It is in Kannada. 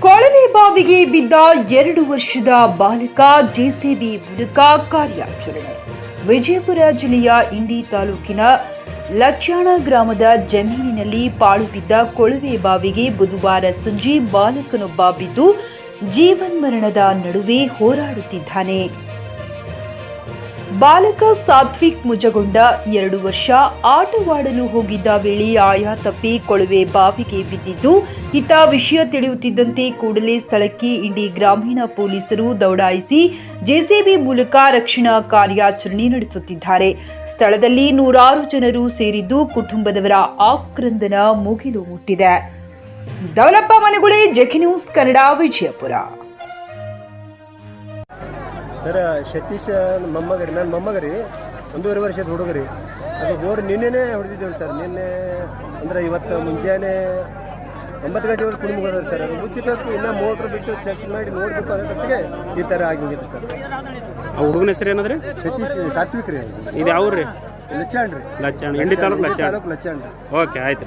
ಕೊಳವೆ ಬಾವಿಗೆ ಬಿದ್ದ ಎರಡು ವರ್ಷದ ಬಾಲಕ ಜೆಸಿಬಿ ಮೂಲಕ ಕಾರ್ಯಾಚರಣೆ. ವಿಜಯಪುರ ಜಿಲ್ಲೆಯ ಇಂಡಿ ತಾಲೂಕಿನ ಲಕ್ಷಾಣ ಗ್ರಾಮದ ಜಮೀನಿನಲ್ಲಿ ಪಾಳು ಬಿದ್ದ ಕೊಳವೆ ಬಾವಿಗೆ ಬುಧವಾರ ಸಂಜೆ ಬಾಲಕನೊಬ್ಬ ಬಿದ್ದು ಜೀವನ್ಮರಣದ ನಡುವೆ ಹೋರಾಡುತ್ತಿದ್ದಾನೆ. ಬಾಲಕ ಸಾತ್ವಿಕ್ ಮುಜಗೊಂಡ ಎರಡು ವರ್ಷ ಆಟವಾಡಲು ಹೋಗಿದ್ದ ವೇಳೆ ಆಯಾ ತಪ್ಪಿ ಕೊಳವೆ ಬಾವಿಗೆ ಬಿದ್ದಿದ್ದು, ಇತ್ತ ವಿಷಯ ತಿಳಿಯುತ್ತಿದ್ದಂತೆ ಕೂಡಲೇ ಸ್ಥಳಕ್ಕೆ ಇಂಡಿ ಗ್ರಾಮೀಣ ಪೊಲೀಸರು ದೌಡಾಯಿಸಿ ಜೆಸಿಬಿ ಮೂಲಕ ರಕ್ಷಣಾ ಕಾರ್ಯಾಚರಣೆ ನಡೆಸುತ್ತಿದ್ದಾರೆ. ಸ್ಥಳದಲ್ಲಿ ನೂರಾರು ಜನರು ಸೇರಿದ್ದು ಕುಟುಂಬದವರ ಆಕ್ರಂದನ ಮುಗಿಲು ಮುಟ್ಟಿದೆ. ದೌಲಪ್ಪ ಮನೆಗುಳಿ ಜಖಿ ನ್ಯೂಸ್ ಕನ್ನಡ ವಿಜಯಪುರ. ಸರ್ ಸತೀಶ್ ಮೊಮ್ಮಗರಿ ನಾನು ರೀ ನನ್ನ ಮೊಮ್ಮಗ ರೀ ಒಂದೂವರೆ ವರ್ಷದ ಹುಡುಗರಿ. ಅದು ಬೋರ್ ನಿನ್ನೆನೇ ಹೊಡೆದಿದ್ದೇವೆ ಸರ್ ನಿನ್ನೆ ಅಂದ್ರೆ ಇವತ್ತು ಮುಂಜಾನೆ ಒಂಬತ್ತು ಗಂಟೆವರೆಗೆ ಕುಡಿ ಮುಗಿದ್ರೆ ಸರ್. ಅದು ಮುಚ್ಚಬೇಕು ಇನ್ನೂ ಮೋಟ್ರ್ ಬಿಟ್ಟು ಚೆಕ್ ಮಾಡಿ ನೋಡಬೇಕು ಅನ್ನೋದಕ್ಕೆ ಈ ಥರ ಆಗಿದೆ ಸರ್. ಆ ಹುಡುಗನ ಹೆಸರು ಏನಂದ್ರೆ ಸತೀಶ್ ಸಾತ್ವಿಕ್ರಿ ಇದು ಯಾವ್ರಿ ಲಚ್ಚಾಣ್ ರೀ. ಲಚ್ಚಾಣ ಇಂಡಿ ತಾಲೂಕು ಲಚ್ಚಾಣ. ತಾಲೂಕು ಲಚ್ಚಾಣ್ ಓಕೆ ಆಯ್ತು.